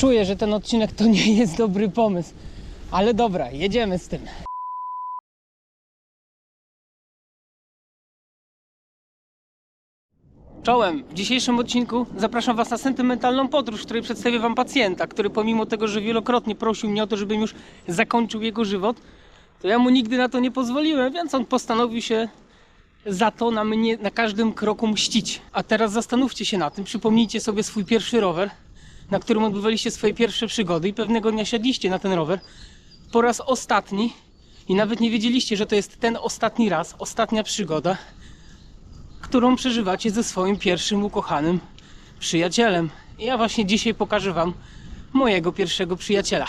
Czuję, że ten odcinek to nie jest dobry pomysł. Ale dobra, jedziemy z tym. Czołem! W dzisiejszym odcinku zapraszam Was na sentymentalną podróż, w której przedstawię Wam pacjenta, który pomimo tego, że wielokrotnie prosił mnie o to, żebym już zakończył jego żywot, to ja mu nigdy na to nie pozwoliłem, więc on postanowił się za to na mnie na każdym kroku mścić. A teraz zastanówcie się na tym, przypomnijcie sobie swój pierwszy rower, na którym odbywaliście swoje pierwsze przygody i pewnego dnia siadliście na ten rower po raz ostatni i nawet nie wiedzieliście, że to jest ten ostatni raz, ostatnia przygoda, którą przeżywacie ze swoim pierwszym ukochanym przyjacielem. I ja właśnie dzisiaj pokażę Wam mojego pierwszego przyjaciela.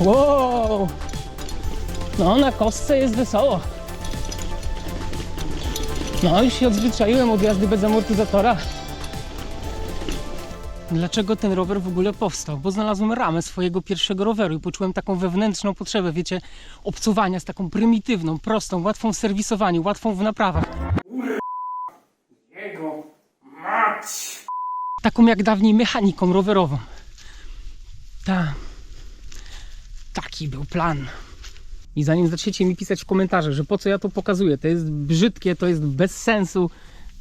Wow! No, na kostce jest wesoło. No, już się odzwyczaiłem od jazdy bez amortyzatora. Dlaczego ten rower w ogóle powstał? Bo znalazłem ramę swojego pierwszego roweru i poczułem taką wewnętrzną potrzebę, wiecie, obcuwania z taką prymitywną, prostą, łatwą w serwisowaniu, łatwą w naprawach. Jego mać! Taką jak dawniej mechaniką rowerową. Tak. Taki był plan. I zanim zaczniecie mi pisać w komentarzach, że po co ja to pokazuję, to jest brzydkie, to jest bez sensu,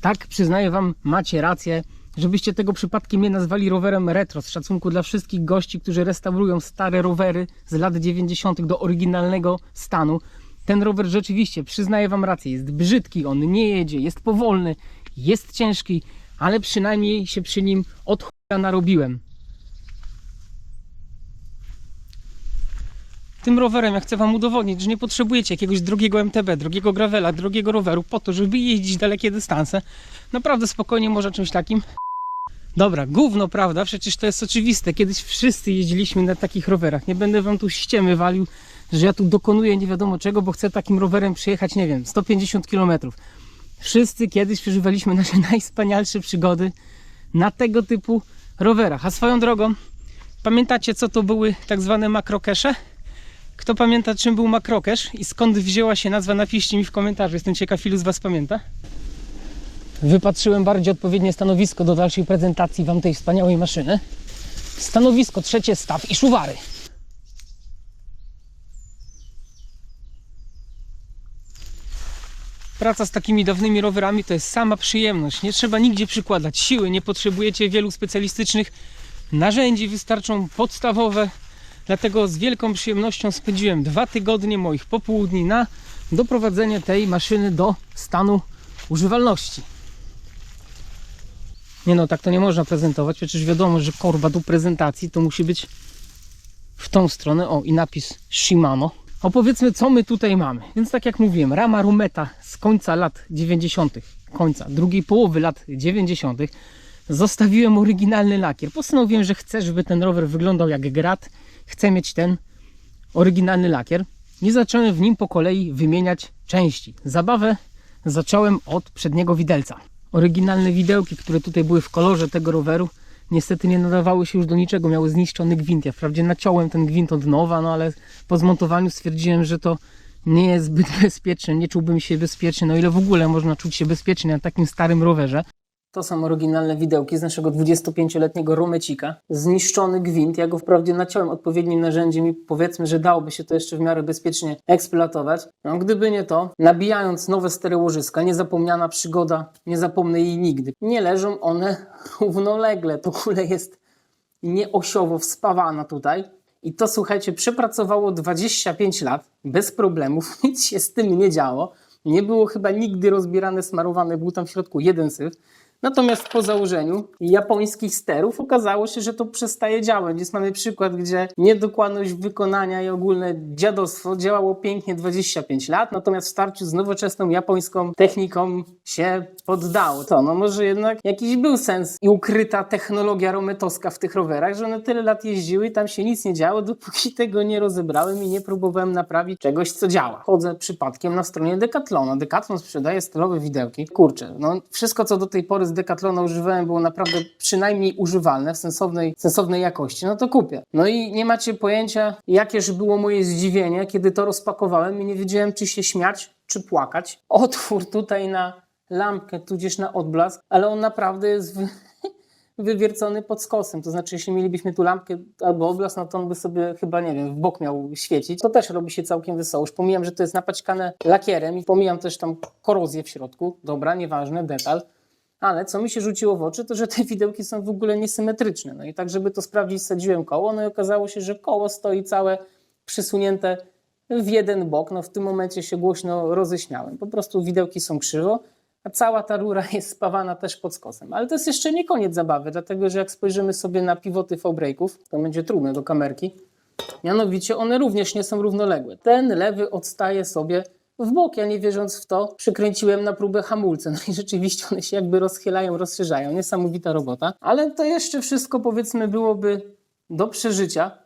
tak przyznaję wam, macie rację, żebyście tego przypadkiem nie nazwali rowerem retro, z szacunku dla wszystkich gości, którzy restaurują stare rowery z lat 90. do oryginalnego stanu. Ten rower rzeczywiście, przyznaję wam rację, jest brzydki, on nie jedzie, jest powolny, jest ciężki, ale przynajmniej się przy nim od narobiłem. Tym rowerem ja chcę Wam udowodnić, że nie potrzebujecie jakiegoś drogiego MTB, drogiego gravela, drogiego roweru po to, żeby jeździć dalekie dystanse. Naprawdę spokojnie można czymś takim. Dobra, gówno, prawda? Przecież to jest oczywiste. Kiedyś wszyscy jeździliśmy na takich rowerach. Nie będę Wam tu ściemy walił, że ja tu dokonuję nie wiadomo czego, bo chcę takim rowerem przyjechać, nie wiem, 150 km. Wszyscy kiedyś przeżywaliśmy nasze najwspanialsze przygody na tego typu rowerach. A swoją drogą, pamiętacie co to były tak zwane makrokesze? Kto pamięta, czym był makrokesz i skąd wzięła się nazwa, napiszcie mi w komentarzu. Jestem ciekaw, ilu z Was pamięta. Wypatrzyłem bardziej odpowiednie stanowisko do dalszej prezentacji Wam tej wspaniałej maszyny. Stanowisko trzecie, staw i szuwary. Praca z takimi dawnymi rowerami to jest sama przyjemność. Nie trzeba nigdzie przykładać siły, nie potrzebujecie wielu specjalistycznych narzędzi, wystarczą podstawowe Dlatego z wielką przyjemnością spędziłem dwa tygodnie moich popołudni na doprowadzenie tej maszyny do stanu używalności. Nie no, tak to nie można prezentować, przecież wiadomo, że korba do prezentacji to musi być w tą stronę. O, i napis Shimano. Opowiedzmy, co my tutaj mamy. Więc tak jak mówiłem, rama Rumeta z końca lat 90., końca drugiej połowy lat 90., zostawiłem oryginalny lakier. Postanowiłem, że chcę, żeby ten rower wyglądał jak grat chcę mieć ten oryginalny lakier. Nie zacząłem w nim po kolei wymieniać części. Zabawę zacząłem od przedniego widelca. Oryginalne widełki, które tutaj były w kolorze tego roweru, niestety nie nadawały się już do niczego, miały zniszczony gwint. Ja wprawdzie naciąłem ten gwint od nowa, no ale po zmontowaniu stwierdziłem, że to nie jest zbyt bezpieczne, nie czułbym się bezpiecznie, no ile w ogóle można czuć się bezpiecznie na takim starym rowerze. To są oryginalne widełki z naszego 25-letniego Romecika. Zniszczony gwint. Ja go wprawdzie naciąłem odpowiednim narzędziem i powiedzmy, że dałoby się to jeszcze w miarę bezpiecznie eksploatować. No, gdyby nie to, nabijając nowe stery łożyska, niezapomniana przygoda, nie zapomnę jej nigdy. Nie leżą one równolegle. To kule jest nieosiowo wspawana tutaj. I to słuchajcie, przepracowało 25 lat bez problemów, nic się z tym nie działo. Nie było chyba nigdy rozbierane, smarowane, był tam w środku jeden syf. Natomiast po założeniu japońskich sterów okazało się, że to przestaje działać. Jest mamy przykład, gdzie niedokładność wykonania i ogólne dziadostwo działało pięknie 25 lat, natomiast w starciu z nowoczesną japońską techniką się poddało. To, no może jednak jakiś był sens i ukryta technologia rometowska w tych rowerach, że one tyle lat jeździły i tam się nic nie działo, dopóki tego nie rozebrałem i nie próbowałem naprawić czegoś, co działa. Chodzę przypadkiem na stronie Decathlona. Decathlon sprzedaje stylowe widełki. Kurczę, no wszystko, co do tej pory z Decathlona używałem, było naprawdę przynajmniej używalne, w sensownej, sensownej jakości, no to kupię. No i nie macie pojęcia, jakież było moje zdziwienie, kiedy to rozpakowałem i nie wiedziałem, czy się śmiać, czy płakać. Otwór tutaj na lampkę, tudzież na odblask, ale on naprawdę jest wy... wywiercony pod skosem. To znaczy, jeśli mielibyśmy tu lampkę albo odblask, no to on by sobie chyba, nie wiem, w bok miał świecić. To też robi się całkiem wesoło. Już pomijam, że to jest napaćkane lakierem i pomijam też tam korozję w środku. Dobra, nieważne, detal. Ale co mi się rzuciło w oczy, to że te widełki są w ogóle niesymetryczne. No i tak, żeby to sprawdzić, sadziłem koło, no i okazało się, że koło stoi całe przysunięte w jeden bok. No w tym momencie się głośno roześmiałem. Po prostu widełki są krzywo, a cała ta rura jest spawana też pod skosem. Ale to jest jeszcze nie koniec zabawy, dlatego że jak spojrzymy sobie na pivoty V-breaków, to będzie trudne do kamerki, mianowicie one również nie są równoległe. Ten lewy odstaje sobie w bok. Ja nie wierząc w to, przykręciłem na próbę hamulce. No i rzeczywiście one się jakby rozchylają, rozszerzają. Niesamowita robota. Ale to jeszcze wszystko powiedzmy byłoby do przeżycia.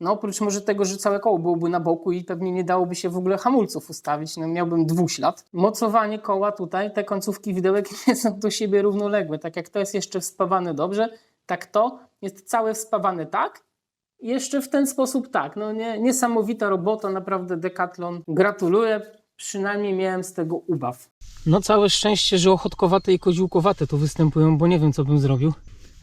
No oprócz może tego, że całe koło byłoby na boku i pewnie nie dałoby się w ogóle hamulców ustawić. No miałbym dwuślad. Mocowanie koła tutaj, te końcówki widełek nie są do siebie równoległe. Tak jak to jest jeszcze wspawane dobrze, tak to jest całe wspawane tak, jeszcze w ten sposób tak, no nie, niesamowita robota, naprawdę Decathlon. Gratuluję, przynajmniej miałem z tego ubaw. No całe szczęście, że ochotkowate i koziółkowate tu występują, bo nie wiem co bym zrobił.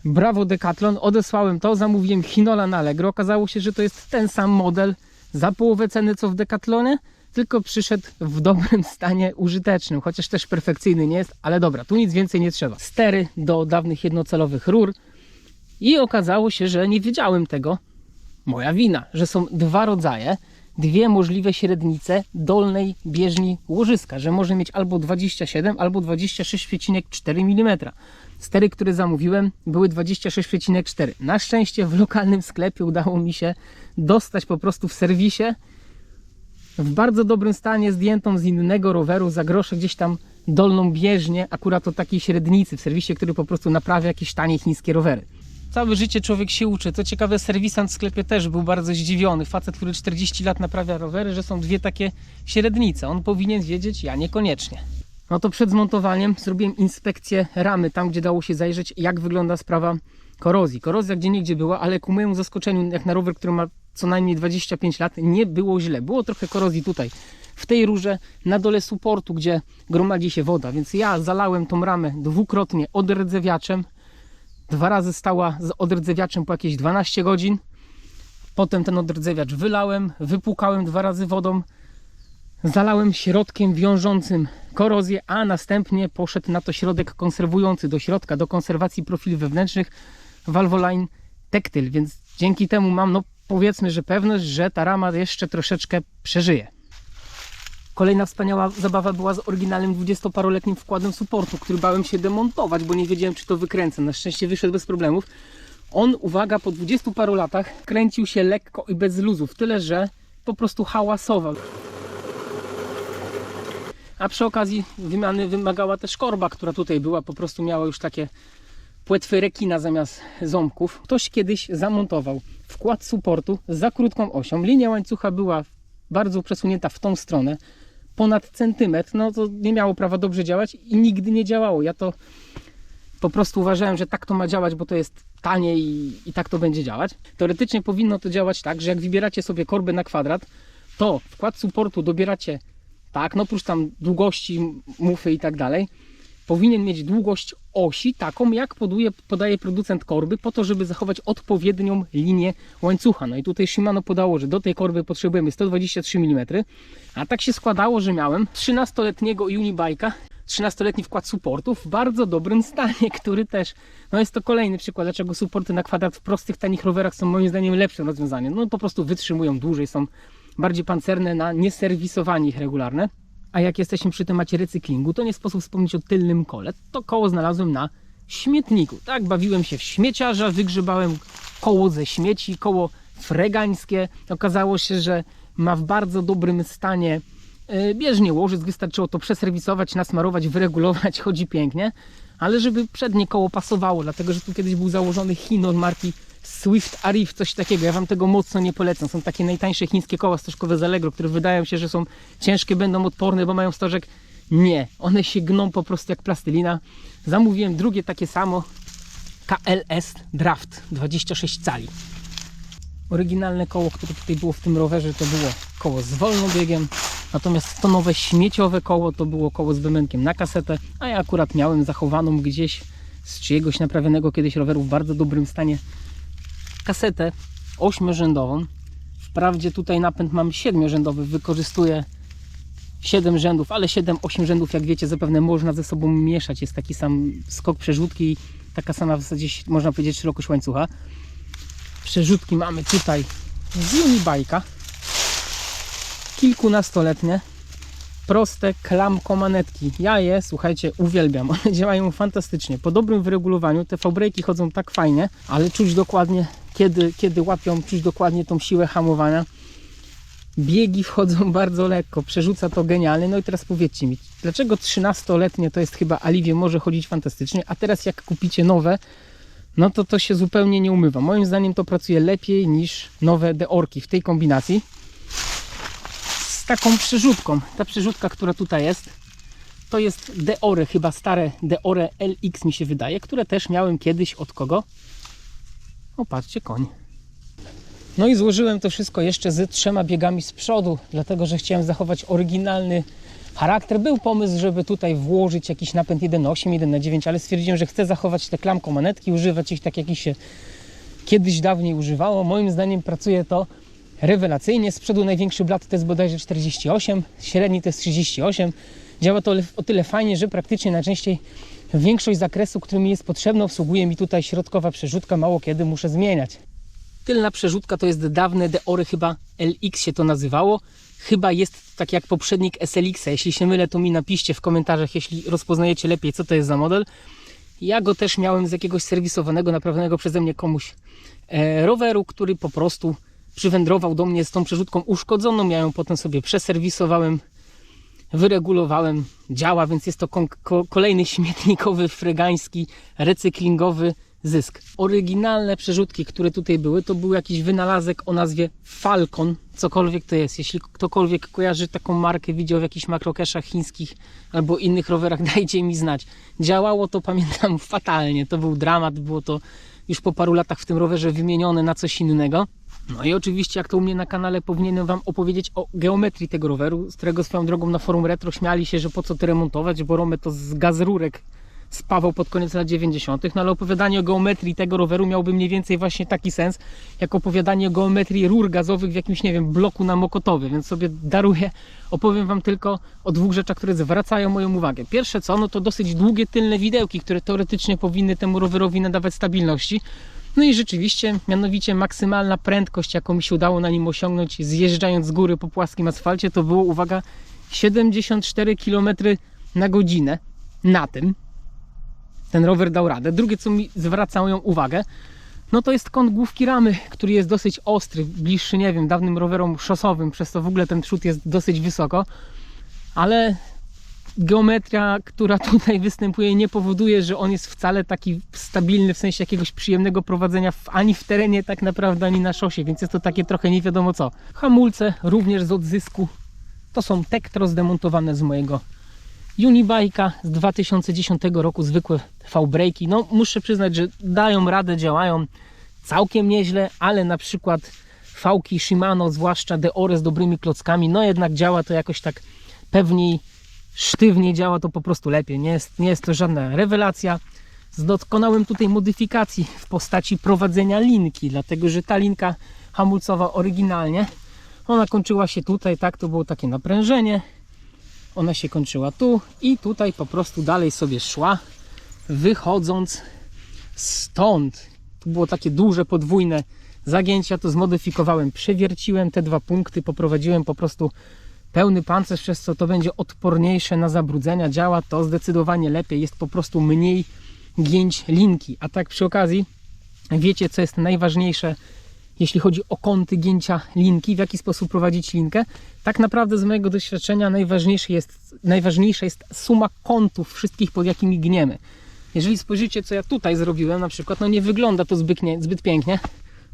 Brawo Decathlon, odesłałem to, zamówiłem Hinola na Allegro. Okazało się, że to jest ten sam model za połowę ceny co w Decathlonie, tylko przyszedł w dobrym stanie użytecznym, chociaż też perfekcyjny nie jest, ale dobra, tu nic więcej nie trzeba. Stery do dawnych jednocelowych rur i okazało się, że nie wiedziałem tego, moja wina, że są dwa rodzaje, dwie możliwe średnice dolnej bieżni łożyska, że może mieć albo 27, albo 26,4 mm. Stery, które zamówiłem, były 26,4. Na szczęście w lokalnym sklepie udało mi się dostać po prostu w serwisie w bardzo dobrym stanie, zdjętą z innego roweru za grosze gdzieś tam dolną bieżnię, akurat o takiej średnicy w serwisie, który po prostu naprawia jakieś tanie chińskie rowery. Całe życie człowiek się uczy. Co ciekawe, serwisant w sklepie też był bardzo zdziwiony. Facet, który 40 lat naprawia rowery, że są dwie takie średnice. On powinien wiedzieć, ja niekoniecznie. No to przed zmontowaniem zrobiłem inspekcję ramy, tam gdzie dało się zajrzeć, jak wygląda sprawa korozji. Korozja gdzie niegdzie była, ale ku mojemu zaskoczeniu, jak na rower, który ma co najmniej 25 lat, nie było źle. Było trochę korozji tutaj, w tej rurze, na dole suportu, gdzie gromadzi się woda. Więc ja zalałem tą ramę dwukrotnie odrdzewiaczem, Dwa razy stała z odrdzewiaczem po jakieś 12 godzin. Potem ten odrdzewiacz wylałem, wypłukałem dwa razy wodą, zalałem środkiem wiążącym korozję, a następnie poszedł na to środek konserwujący do środka, do konserwacji profili wewnętrznych Valvoline Tectyl, więc dzięki temu mam, no powiedzmy, że pewność, że ta rama jeszcze troszeczkę przeżyje. Kolejna wspaniała zabawa była z oryginalnym 20-paroletnim wkładem supportu, który bałem się demontować, bo nie wiedziałem, czy to wykręcę. Na szczęście wyszedł bez problemów. On, uwaga, po 20 paru latach kręcił się lekko i bez luzów, tyle że po prostu hałasował. A przy okazji wymiany wymagała też korba, która tutaj była, po prostu miała już takie płetwy rekina zamiast ząbków. Ktoś kiedyś zamontował wkład supportu z za krótką osią. Linia łańcucha była bardzo przesunięta w tą stronę ponad centymetr, no to nie miało prawa dobrze działać i nigdy nie działało. Ja to po prostu uważałem, że tak to ma działać, bo to jest tanie i, i tak to będzie działać. Teoretycznie powinno to działać tak, że jak wybieracie sobie korbę na kwadrat, to wkład supportu dobieracie tak, no oprócz tam długości, mufy i tak dalej, powinien mieć długość osi taką, jak poduje, podaje producent korby, po to, żeby zachować odpowiednią linię łańcucha. No i tutaj Shimano podało, że do tej korby potrzebujemy 123 mm, a tak się składało, że miałem 13-letniego Unibike'a, 13-letni wkład supportów w bardzo dobrym stanie, który też, no jest to kolejny przykład, dlaczego supporty na kwadrat w prostych, tanich rowerach są moim zdaniem lepszym rozwiązaniem. No po prostu wytrzymują dłużej, są bardziej pancerne na nieserwisowanie ich regularne. A jak jesteśmy przy temacie recyklingu, to nie sposób wspomnieć o tylnym kole. To koło znalazłem na śmietniku. Tak, bawiłem się w śmieciarza, wygrzebałem koło ze śmieci, koło fregańskie. Okazało się, że ma w bardzo dobrym stanie e, bieżnie łożysk. Wystarczyło to przeserwisować, nasmarować, wyregulować, chodzi pięknie. Ale żeby przednie koło pasowało, dlatego że tu kiedyś był założony Chinon marki Swift Arif, coś takiego. Ja Wam tego mocno nie polecam. Są takie najtańsze chińskie koła stożkowe z Allegro, które wydają się, że są ciężkie, będą odporne, bo mają stożek. Nie, one się gną po prostu jak plastelina. Zamówiłem drugie takie samo KLS Draft 26 cali. Oryginalne koło, które tutaj było w tym rowerze, to było koło z wolnobiegiem. Natomiast to nowe śmieciowe koło to było koło z wymiankiem na kasetę, a ja akurat miałem zachowaną gdzieś z czyjegoś naprawionego kiedyś roweru w bardzo dobrym stanie kasetę ośmiorzędową. Wprawdzie tutaj napęd mam siedmiorzędowy, wykorzystuję 7 rzędów, ale 7-8 rzędów, jak wiecie, zapewne można ze sobą mieszać. Jest taki sam skok przerzutki taka sama w zasadzie, można powiedzieć, szerokość łańcucha. Przerzutki mamy tutaj z Unibike'a. Kilkunastoletnie. Proste klamkomanetki. Ja je, słuchajcie, uwielbiam. One działają fantastycznie. Po dobrym wyregulowaniu te V-braki chodzą tak fajnie, ale czuć dokładnie, kiedy, kiedy łapią, czuć dokładnie tą siłę hamowania. Biegi wchodzą bardzo lekko, przerzuca to genialnie. No i teraz powiedzcie mi, dlaczego 13-letnie to jest chyba Aliwie może chodzić fantastycznie, a teraz jak kupicie nowe, no to to się zupełnie nie umywa. Moim zdaniem to pracuje lepiej niż nowe Deorki w tej kombinacji. Taką przerzutką. Ta przerzutka, która tutaj jest, to jest Deore, chyba stare Deore LX mi się wydaje, które też miałem kiedyś od kogo? O, patrzcie, koń. No i złożyłem to wszystko jeszcze z trzema biegami z przodu, dlatego że chciałem zachować oryginalny charakter. Był pomysł, żeby tutaj włożyć jakiś napęd 1.8, 1.9, ale stwierdziłem, że chcę zachować te klamko manetki, używać ich tak jak ich się kiedyś dawniej używało. Moim zdaniem pracuje to rewelacyjnie. Z przodu największy blat to jest bodajże 48, średni to jest 38. Działa to o tyle fajnie, że praktycznie najczęściej większość zakresu, który mi jest potrzebny, obsługuje mi tutaj środkowa przerzutka, mało kiedy muszę zmieniać. Tylna przerzutka to jest dawne Deory, chyba LX się to nazywało. Chyba jest tak jak poprzednik SLX. -a. Jeśli się mylę, to mi napiszcie w komentarzach, jeśli rozpoznajecie lepiej, co to jest za model. Ja go też miałem z jakiegoś serwisowanego, naprawionego przeze mnie komuś e, roweru, który po prostu przywędrował do mnie z tą przerzutką uszkodzoną. Ja ją potem sobie przeserwisowałem, wyregulowałem. Działa, więc jest to kolejny śmietnikowy, fregański, recyklingowy zysk. Oryginalne przerzutki, które tutaj były, to był jakiś wynalazek o nazwie Falcon, cokolwiek to jest. Jeśli ktokolwiek kojarzy taką markę, widział w jakichś makrokeszach chińskich albo innych rowerach, dajcie mi znać. Działało to, pamiętam, fatalnie. To był dramat, było to już po paru latach w tym rowerze wymienione na coś innego. No i oczywiście, jak to u mnie na kanale, powinienem Wam opowiedzieć o geometrii tego roweru, z którego swoją drogą na forum retro śmiali się, że po co to remontować, bo Romy to z gaz rurek spawał pod koniec lat 90., no ale opowiadanie o geometrii tego roweru miałby mniej więcej właśnie taki sens, jak opowiadanie o geometrii rur gazowych w jakimś, nie wiem, bloku na Mokotowie, więc sobie daruję, opowiem Wam tylko o dwóch rzeczach, które zwracają moją uwagę. Pierwsze co, no to dosyć długie tylne widełki, które teoretycznie powinny temu rowerowi nadawać stabilności, no i rzeczywiście, mianowicie maksymalna prędkość, jaką mi się udało na nim osiągnąć, zjeżdżając z góry po płaskim asfalcie, to było, uwaga, 74 km na godzinę na tym. Ten rower dał radę. Drugie, co mi zwraca moją uwagę, no to jest kąt główki ramy, który jest dosyć ostry, bliższy, nie wiem, dawnym rowerom szosowym, przez to w ogóle ten przód jest dosyć wysoko, ale geometria, która tutaj występuje, nie powoduje, że on jest wcale taki stabilny w sensie jakiegoś przyjemnego prowadzenia w, ani w terenie, tak naprawdę, ani na szosie, więc jest to takie trochę nie wiadomo co. Hamulce również z odzysku. To są Tektro zdemontowane z mojego Unibike'a z 2010 roku, zwykłe V-braki. No, muszę przyznać, że dają radę, działają całkiem nieźle, ale na przykład V-ki Shimano, zwłaszcza Deore z dobrymi klockami, no jednak działa to jakoś tak pewniej, sztywniej działa to po prostu lepiej. Nie jest, nie jest to żadna rewelacja. Dokonałem tutaj modyfikacji w postaci prowadzenia linki, dlatego że ta linka hamulcowa oryginalnie ona kończyła się tutaj, tak, to było takie naprężenie. Ona się kończyła tu i tutaj po prostu dalej sobie szła, wychodząc stąd. Tu było takie duże, podwójne zagięcia, to zmodyfikowałem, przewierciłem te dwa punkty, poprowadziłem po prostu pełny pancerz, przez co to będzie odporniejsze na zabrudzenia. Działa to zdecydowanie lepiej, jest po prostu mniej gięć linki. A tak przy okazji, wiecie co jest najważniejsze, jeśli chodzi o kąty gięcia linki, w jaki sposób prowadzić linkę. Tak naprawdę z mojego doświadczenia najważniejsze jest, najważniejsza jest suma kątów wszystkich, pod jakimi gniemy. Jeżeli spojrzycie, co ja tutaj zrobiłem, na przykład, no nie wygląda to zbyt, zbyt pięknie,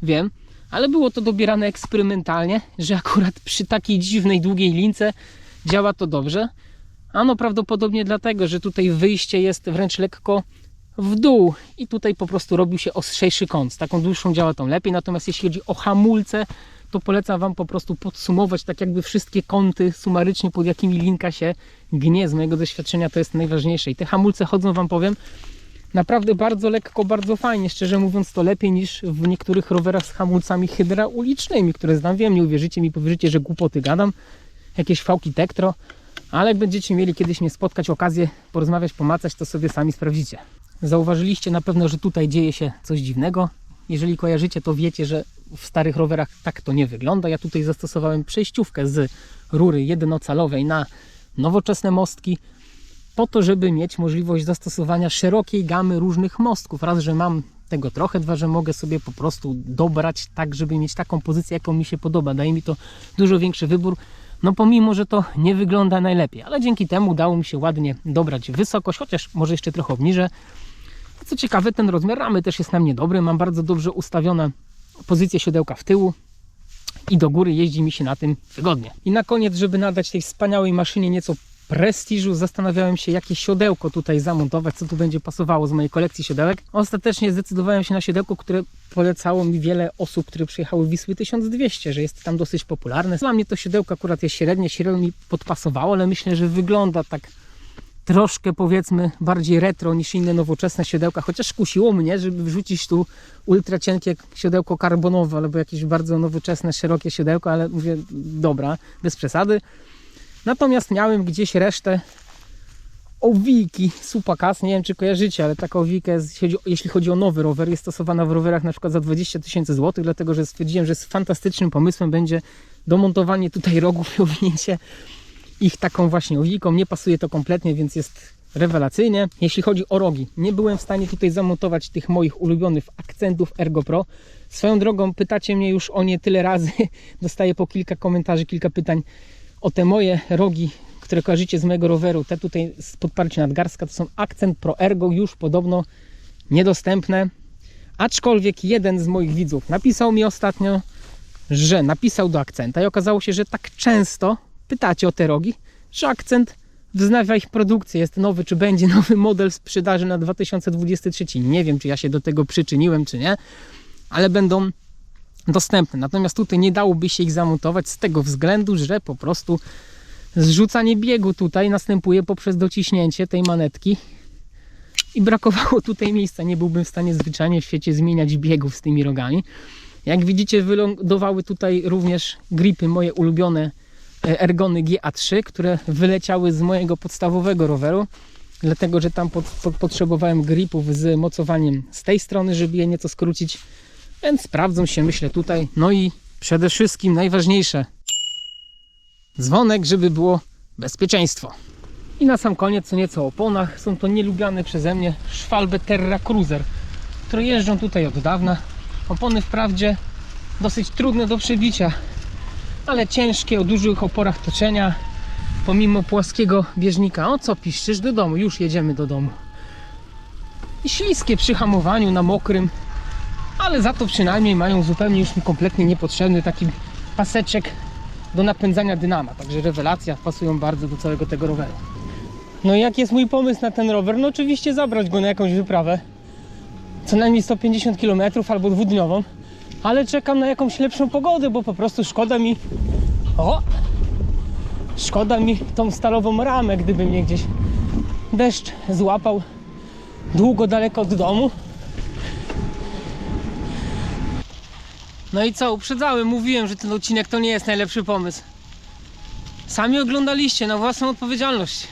wiem, ale było to dobierane eksperymentalnie, że akurat przy takiej dziwnej, długiej lince działa to dobrze. Ano prawdopodobnie dlatego, że tutaj wyjście jest wręcz lekko w dół i tutaj po prostu robił się ostrzejszy kąt. Z taką dłuższą działa to lepiej, natomiast jeśli chodzi o hamulce, to polecam Wam po prostu podsumować tak jakby wszystkie kąty sumarycznie, pod jakimi linka się gnie. Z mojego doświadczenia to jest najważniejsze. I te hamulce chodzą Wam powiem naprawdę bardzo lekko, bardzo fajnie. Szczerze mówiąc to lepiej niż w niektórych rowerach z hamulcami hydraulicznymi, które znam. Wiem, nie uwierzycie mi, powiecie, że głupoty gadam. Jakieś fałki Tektro. Ale jak będziecie mieli kiedyś mnie spotkać, okazję porozmawiać, pomacać, to sobie sami sprawdzicie. Zauważyliście na pewno, że tutaj dzieje się coś dziwnego. Jeżeli kojarzycie, to wiecie, że w starych rowerach tak to nie wygląda. Ja tutaj zastosowałem przejściówkę z rury jednocalowej na nowoczesne mostki po to, żeby mieć możliwość zastosowania szerokiej gamy różnych mostków. Raz, że mam tego trochę, dwa, że mogę sobie po prostu dobrać tak, żeby mieć taką pozycję, jaką mi się podoba. Daje mi to dużo większy wybór. No pomimo, że to nie wygląda najlepiej, ale dzięki temu udało mi się ładnie dobrać wysokość, chociaż może jeszcze trochę obniżę. Co ciekawe, ten rozmiar ramy też jest na mnie dobry. Mam bardzo dobrze ustawione pozycję siodełka w tyłu i do góry jeździ mi się na tym wygodnie. I na koniec, żeby nadać tej wspaniałej maszynie nieco prestiżu, zastanawiałem się, jakie siodełko tutaj zamontować, co tu będzie pasowało z mojej kolekcji siodełek. Ostatecznie zdecydowałem się na siodełko, które polecało mi wiele osób, które przyjechały Wisły 1200, że jest tam dosyć popularne. Dla mnie to siodełko akurat jest średnie, średnio mi podpasowało, ale myślę, że wygląda tak troszkę powiedzmy bardziej retro niż inne nowoczesne siodełka, chociaż kusiło mnie, żeby wrzucić tu ultra cienkie siodełko karbonowe albo jakieś bardzo nowoczesne, szerokie siodełko, ale mówię, dobra, bez przesady. Natomiast miałem gdzieś resztę owiki Supakas, nie wiem czy kojarzycie, ale taka owika, jest, jeśli chodzi, jeśli chodzi o nowy rower, jest stosowana w rowerach na przykład za 20 tysięcy złotych, dlatego że stwierdziłem, że z fantastycznym pomysłem będzie domontowanie tutaj rogów i owinięcie ich taką właśnie owiką. Nie pasuje to kompletnie, więc jest rewelacyjnie. Jeśli chodzi o rogi, nie byłem w stanie tutaj zamontować tych moich ulubionych akcentów Ergo Pro. Swoją drogą pytacie mnie już o nie tyle razy, dostaję po kilka komentarzy, kilka pytań o te moje rogi, które kojarzycie z mojego roweru. Te tutaj z podparcia nadgarstka to są akcent Pro Ergo, już podobno niedostępne. Aczkolwiek jeden z moich widzów napisał mi ostatnio, że napisał do akcenta i okazało się, że tak często pytacie o te rogi, że akcent wznawia ich produkcję. Jest nowy, czy będzie nowy model sprzedaży na 2023. Nie wiem, czy ja się do tego przyczyniłem, czy nie, ale będą dostępne. Natomiast tutaj nie dałoby się ich zamontować z tego względu, że po prostu zrzucanie biegu tutaj następuje poprzez dociśnięcie tej manetki i brakowało tutaj miejsca. Nie byłbym w stanie zwyczajnie w świecie zmieniać biegów z tymi rogami. Jak widzicie, wylądowały tutaj również gripy moje ulubione e, Ergony GA3, które wyleciały z mojego podstawowego roweru, dlatego że tam potrzebowałem gripów z mocowaniem z tej strony, żeby je nieco skrócić, więc sprawdzą się, myślę, tutaj. No i przede wszystkim najważniejsze, dzwonek, żeby było bezpieczeństwo. I na sam koniec co nieco o oponach. Są to nielubiane przeze mnie Schwalbe Terra Cruiser, które jeżdżą tutaj od dawna. Opony wprawdzie dosyć trudne do przebicia, ale ciężkie, o dużych oporach toczenia, pomimo płaskiego bieżnika. O co piszczysz? Do domu, już jedziemy do domu. I śliskie przy hamowaniu na mokrym, ale za to przynajmniej mają zupełnie już mi kompletnie niepotrzebny taki paseczek do napędzania dynama. Także rewelacja, pasują bardzo do całego tego roweru. No i jaki jest mój pomysł na ten rower? No oczywiście zabrać go na jakąś wyprawę. Co najmniej 150 km albo dwudniową. Ale czekam na jakąś lepszą pogodę, bo po prostu szkoda mi o, Szkoda mi tą stalową ramę, gdyby mnie gdzieś deszcz złapał długo daleko od domu. No i co, uprzedzałem, mówiłem, że ten odcinek to nie jest najlepszy pomysł. Sami oglądaliście na własną odpowiedzialność.